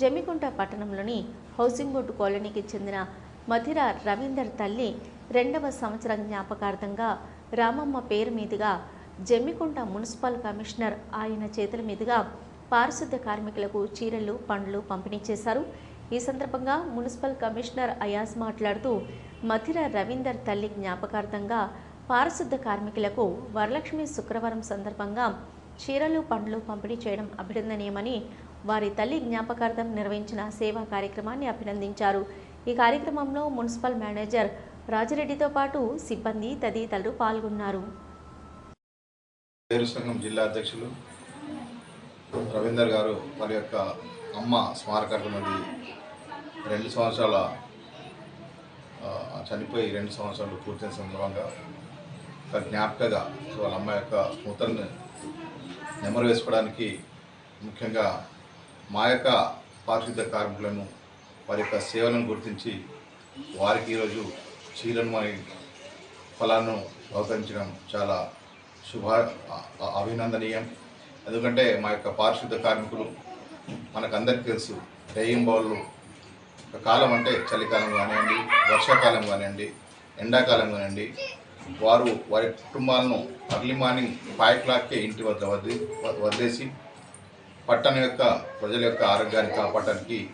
జమికుంట పట్టణంలోని housing board కాలనీకి చెందిన మధిర రవీందర్ తల్లి రెండవ సంవత్సరం జ్ఞాపకార్థంగా రామమ్మ పేరు మీదుగా జమ్మికుంట మున్సిపల్ కమిషనర్ ఆయన చేతుల మీదుగా పారిశుద్ధ కార్మికులకు చీరలు పండ్లు పంపిణీ చేశారు. ఈ సందర్భంగా మున్సిపల్ కమిషనర్ అయాజ్ మాట్లాడుతూ మధిర రవీందర్ తల్లి జ్ఞాపకార్థంగా పారిశుద్ధ కార్మికులకు వరలక్ష్మి శుక్రవారం సందర్భంగా చీరలు పండ్లు పంపిణీ చేయడం అభినందనీయమని వారి తల్లి జ్ఞాపకార్థం నిర్వహించిన సేవా కార్యక్రమాన్ని అభినందించారు. ఈ కార్యక్రమంలో మున్సిపల్ మేనేజర్ రాజిరెడ్డితో పాటు సిబ్బంది తదితరులు పాల్గొన్నారు. పేరు సంఘం జిల్లా అధ్యక్షులు రవీందర్ గారు వారి యొక్క అమ్మ స్మారకార్థం అది రెండు సంవత్సరాల చనిపోయి రెండు సంవత్సరాలు పూర్తయిన సందర్భంగా ఒక జ్ఞాపకగా వాళ్ళ అమ్మ యొక్క స్మృతులను నెమరు వేసుకోవడానికి ముఖ్యంగా మా యొక్క పారిశుద్ధ కార్మికులను వారి యొక్క సేవలను గుర్తించి వారికి ఈరోజు చీలను మరి ఫలాలను బహుకరించడం చాలా శుభ అభినందనీయం. ఎందుకంటే మా యొక్క పారిశుద్ధ కార్మికులు మనకందరికీ తెలుసు రేయిన్ బౌళ్ళు ఒక కాలం అంటే చలికాలం కానివ్వండి వర్షాకాలం కానివ్వండి ఎండాకాలం కానివ్వండి వారు వారి కుటుంబాలను అర్లీ మార్నింగ్ ఫైవ్ క్లాక్కే ఇంటి వద్ద వదిలేసి పట్టణం యొక్క ప్రజల యొక్క ఆరోగ్యాన్ని కాపాడటానికి